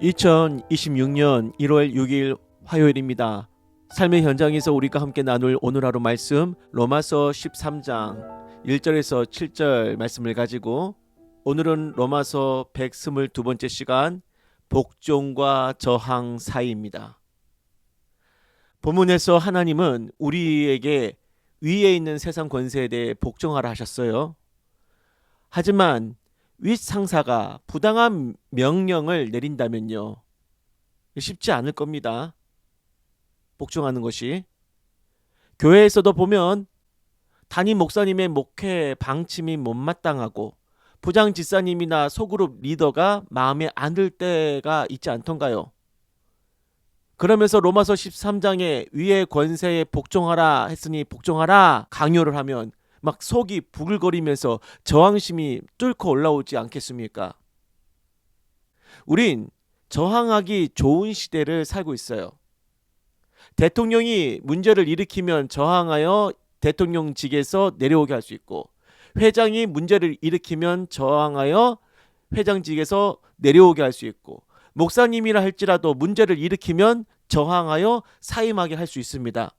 2026년 1월 6일 화요일입니다. 삶의 현장에서 우리가 함께 나눌 오늘 하루 말씀 로마서 13장 1절에서 7절 말씀을 가지고 오늘은 로마서 122번째 시간 복종과 저항 사이입니다. 본문에서 하나님은 우리에게 위에 있는 세상 권세에 대해 복종하라 하셨어요. 하지만 윗 상사가 부당한 명령을 내린다면요. 쉽지 않을 겁니다. 복종하는 것이. 교회에서도 보면 담임 목사님의 목회 방침이 못마땅하고 부장 지사님이나 소그룹 리더가 마음에 안 들 때가 있지 않던가요? 그러면서 로마서 13장에 위의 권세에 복종하라 했으니 복종하라 강요를 하면 막 속이 부글거리면서 저항심이 뚫고 올라오지 않겠습니까? 우린 저항하기 좋은 시대를 살고 있어요. 대통령이 문제를 일으키면 저항하여 대통령직에서 내려오게 할 수 있고 회장이 문제를 일으키면 저항하여 회장직에서 내려오게 할 수 있고 목사님이라 할지라도 문제를 일으키면 저항하여 사임하게 할 수 있습니다.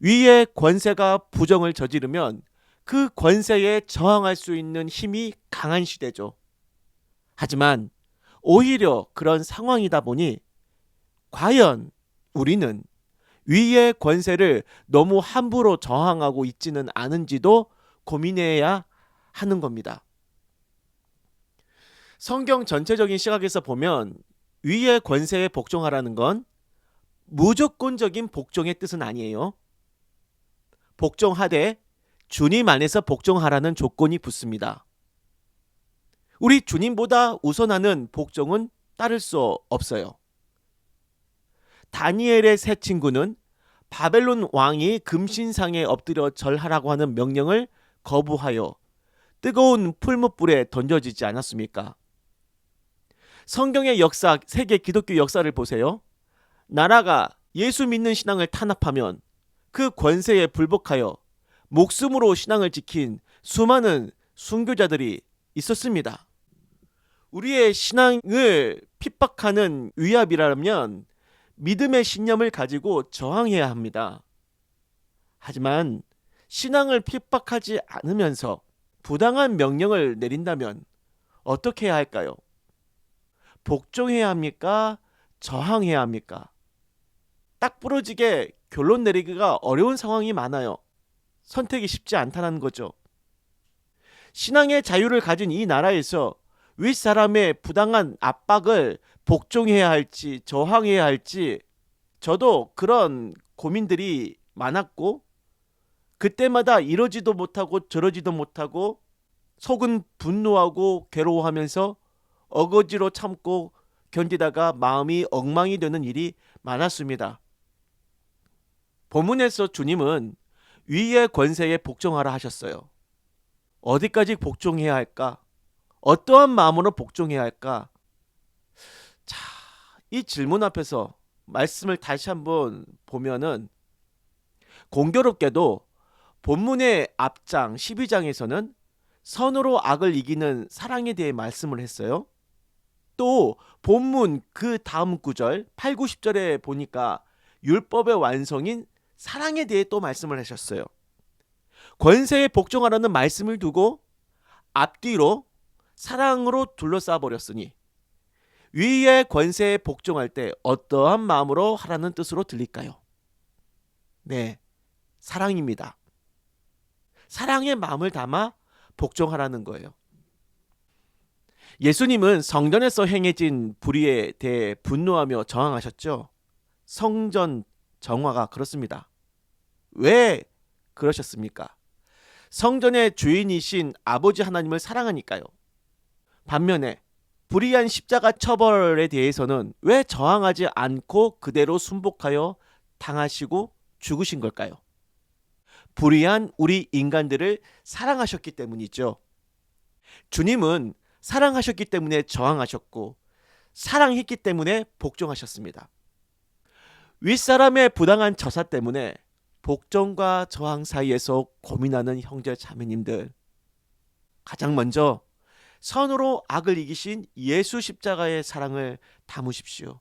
위의 권세가 부정을 저지르면 그 권세에 저항할 수 있는 힘이 강한 시대죠. 하지만 오히려 그런 상황이다 보니 과연 우리는 위의 권세를 너무 함부로 저항하고 있지는 않은지도 고민해야 하는 겁니다. 성경 전체적인 시각에서 보면 위의 권세에 복종하라는 건 무조건적인 복종의 뜻은 아니에요. 복종하되 주님 안에서 복종하라는 조건이 붙습니다. 우리 주님보다 우선하는 복종은 따를 수 없어요. 다니엘의 새 친구는 바벨론 왕이 금신상에 엎드려 절하라고 하는 명령을 거부하여 뜨거운 풀무불에 던져지지 않았습니까? 성경의 역사, 세계 기독교 역사를 보세요. 나라가 예수 믿는 신앙을 탄압하면 그 권세에 불복하여 목숨으로 신앙을 지킨 수많은 순교자들이 있었습니다. 우리의 신앙을 핍박하는 위압이라면 믿음의 신념을 가지고 저항해야 합니다. 하지만 신앙을 핍박하지 않으면서 부당한 명령을 내린다면 어떻게 해야 할까요? 복종해야 합니까? 저항해야 합니까? 딱 부러지게 결론 내리기가 어려운 상황이 많아요. 선택이 쉽지 않다는 거죠. 신앙의 자유를 가진 이 나라에서 윗사람의 부당한 압박을 복종해야 할지 저항해야 할지 저도 그런 고민들이 많았고 그때마다 이러지도 못하고 저러지도 못하고 속은 분노하고 괴로워하면서 어거지로 참고 견디다가 마음이 엉망이 되는 일이 많았습니다. 본문에서 주님은 위의 권세에 복종하라 하셨어요. 어디까지 복종해야 할까? 어떠한 마음으로 복종해야 할까? 자, 이 질문 앞에서 말씀을 다시 한번 보면은 공교롭게도 본문의 앞장 12장에서는 선으로 악을 이기는 사랑에 대해 말씀을 했어요. 또 본문 그 다음 구절 8, 9, 10절에 보니까 율법의 완성인 사랑에 대해 또 말씀을 하셨어요. 권세에 복종하라는 말씀을 두고 앞뒤로 사랑으로 둘러싸 버렸으니 위의 권세에 복종할 때 어떠한 마음으로 하라는 뜻으로 들릴까요? 네, 사랑입니다. 사랑의 마음을 담아 복종하라는 거예요. 예수님은 성전에서 행해진 불의에 대해 분노하며 저항하셨죠. 성전 정화가 그렇습니다. 왜 그러셨습니까? 성전의 주인이신 아버지 하나님을 사랑하니까요. 반면에 불의한 십자가 처벌에 대해서는 왜 저항하지 않고 그대로 순복하여 당하시고 죽으신 걸까요? 불의한 우리 인간들을 사랑하셨기 때문이죠. 주님은 사랑하셨기 때문에 저항하셨고 사랑했기 때문에 복종하셨습니다. 윗사람의 부당한 처사 때문에 복종과 저항 사이에서 고민하는 형제 자매님들 가장 먼저 선으로 악을 이기신 예수 십자가의 사랑을 담으십시오.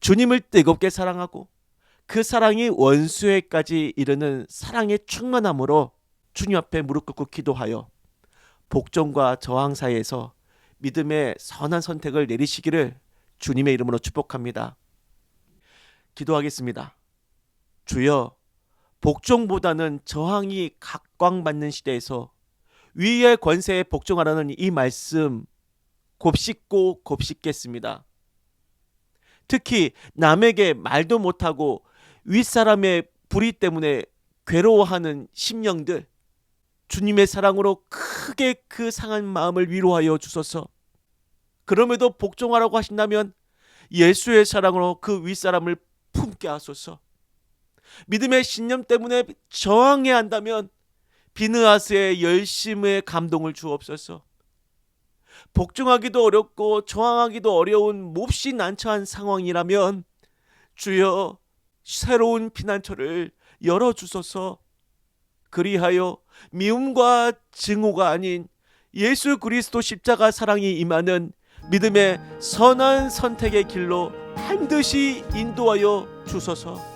주님을 뜨겁게 사랑하고 그 사랑이 원수에까지 이르는 사랑의 충만함으로 주님 앞에 무릎 꿇고 기도하여 복종과 저항 사이에서 믿음의 선한 선택을 내리시기를 주님의 이름으로 축복합니다. 기도하겠습니다. 주여, 복종보다는 저항이 각광받는 시대에서 위의 권세에 복종하라는 이 말씀 곱씹고 곱씹겠습니다. 특히 남에게 말도 못하고 윗사람의 불의 때문에 괴로워하는 심령들 주님의 사랑으로 크게 그 상한 마음을 위로하여 주소서. 그럼에도 복종하라고 하신다면 예수의 사랑으로 그 윗사람을 품게 하소서. 믿음의 신념 때문에 저항해야 한다면 비느하스의 열심의 감동을 주옵소서. 복종하기도 어렵고 저항하기도 어려운 몹시 난처한 상황이라면 주여 새로운 피난처를 열어 주소서. 그리하여 미움과 증오가 아닌 예수 그리스도 십자가 사랑이 임하는 믿음의 선한 선택의 길로 반드시 인도하여 주소서.